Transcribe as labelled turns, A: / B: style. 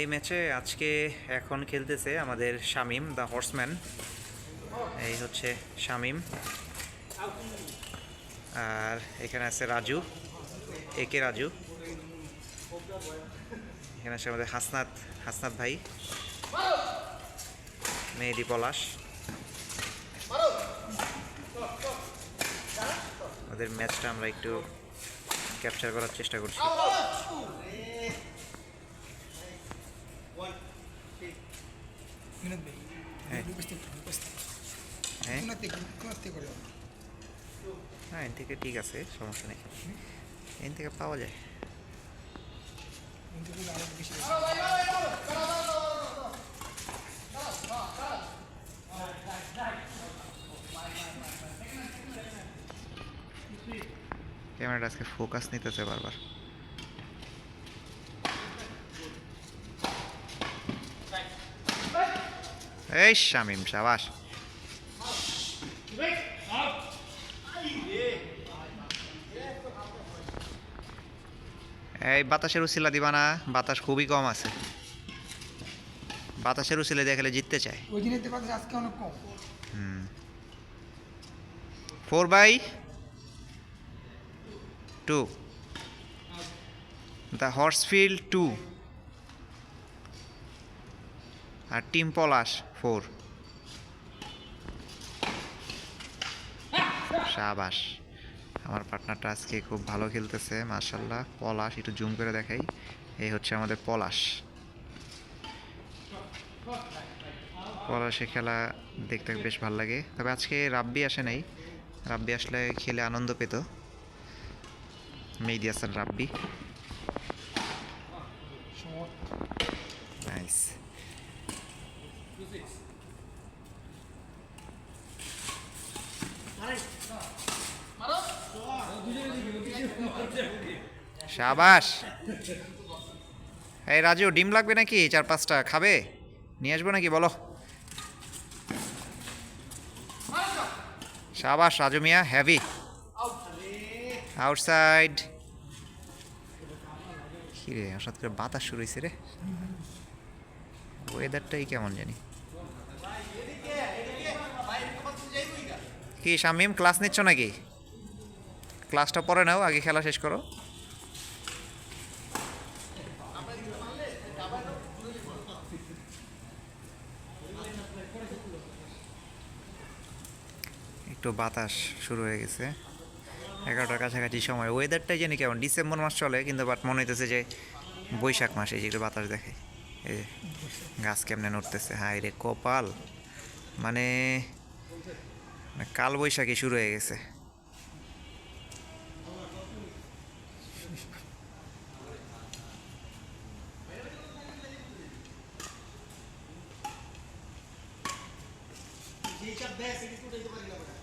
A: এই ম্যাচে আজকে এখন খেলতেছে আমাদের শামিম দ্য হর্সম্যান এই হচ্ছে শামিম। আর এখানে আছে রাজু, এ কে রাজু। এখানে আছে আমাদের হাসনাত হাসনাত ভাই। মেহেদি পলাশ। ওদের ম্যাচটা আমরা একটু ক্যাপচার করার চেষ্টা করছি
B: বিনোদ ভাই
A: হ্যাঁ।
B: উপস্থিত উপস্থিত
A: হ্যাঁ
B: কোনার থেকে কোনার থেকে করে
A: হ্যাঁ এন থেকে ঠিক আছে সমস্যা নেই এন থেকে পাওয়া যায়
B: কিন্তু আরও বেশি
A: ক্যামেরাটা আজকে ফোকাস নিতেছে বারবার এই শামিম সাবাস এই বাতাসের উসিলা দিবা না বাতাস খুবই কম আছে। বাতাসের উসিলে দেখলে জিততে চায়।
B: ওই দিনের বাতাস আজকে অনেক কম।
A: Four by two. The Horsfield two. R team Palash four. শাবাস আমার পার্টনারটা আজকে খুব ভালো খেলতেছে মার্শাল্লাহ পলাশ একটু জুম করে দেখাই। এই হচ্ছে আমাদের পলাশ। পলাশে খেলা দেখতে বেশ ভালো লাগে। তবে আজকে রাব্বি আসে নাই। রাব্বি আসলে খেলে আনন্দ পেত। মেহেদি হাসান রাব্বি। নাইস শাবাস এই রাজু, ডিম লাগবে নাকি? চার পাঁচটা। খাবে? নিয়ে আসব নাকি? বলো। শাবাস রাজু মিয়া হ্যাভি আউটসাইড কি রে হঠাৎ করে বাতাস শুরু হয়েছে রে। ওয়েদারটাই কেমন জানি। কি, শামিম ক্লাস নিচ্ছ নাকি? ক্লাসটা পরে নাও, আগে খেলা শেষ করো। একটু বাতাস শুরু হয়ে গেছে। এগারোটার কাছাকাছি সময়। ওয়েদারটাই জানি কেমন? ডিসেম্বর মাস চলে, কিন্তু বাট মনে হইতেছে যে বৈশাখ মাসে যে একটু বাতাস দেখে। এই গাছ কেমনে নড়তেছে? হাই রে কপাল। মানে মানে কাল বৈশাখী শুরু হয়ে গেছে। ಈಗ ಬೇಸಿಗೆ ಕೂಡ ಇದು ಬರಲಿಲ್ಲ